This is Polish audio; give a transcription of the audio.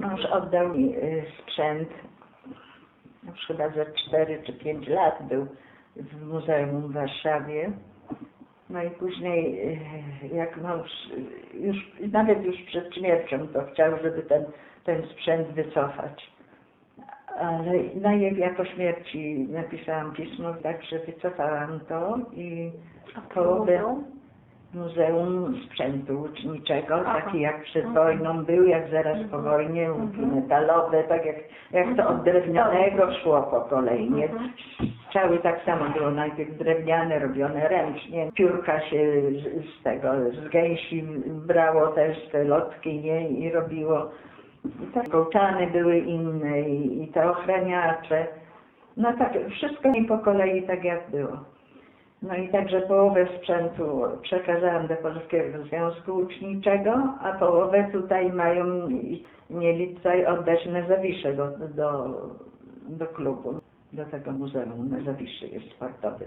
Mąż oddał mi y, sprzęt, już chyba ze 4 czy 5 lat był w muzeum w Warszawie. No i później, y, jak mąż, y, już, nawet już przed śmiercią to chciał, żeby ten, ten sprzęt wycofać. Ale na jego jako śmierci napisałam pismo, także wycofałam to i połowę Muzeum Sprzętu Łuczniczego, Aha. taki jak przed wojną był, jak zaraz po wojnie, łuki metalowe, tak jak, jak to od drewnianego szło po kolei, nie? Strzały tak samo było najpierw drewniane, robione ręcznie, piórka się z, z tego, z gęsi brało też te lotki, nie? I robiło. I tak kołczany były inne i, i te ochraniacze. No tak, wszystko po kolei tak jak było. No i także połowę sprzętu przekazałam do Polskiego Związku Łuczniczego, a połowę tutaj mają, mieli tutaj oddać na Zawisze do, do, do klubu, do tego muzeum na Zawiszy jest sportowy.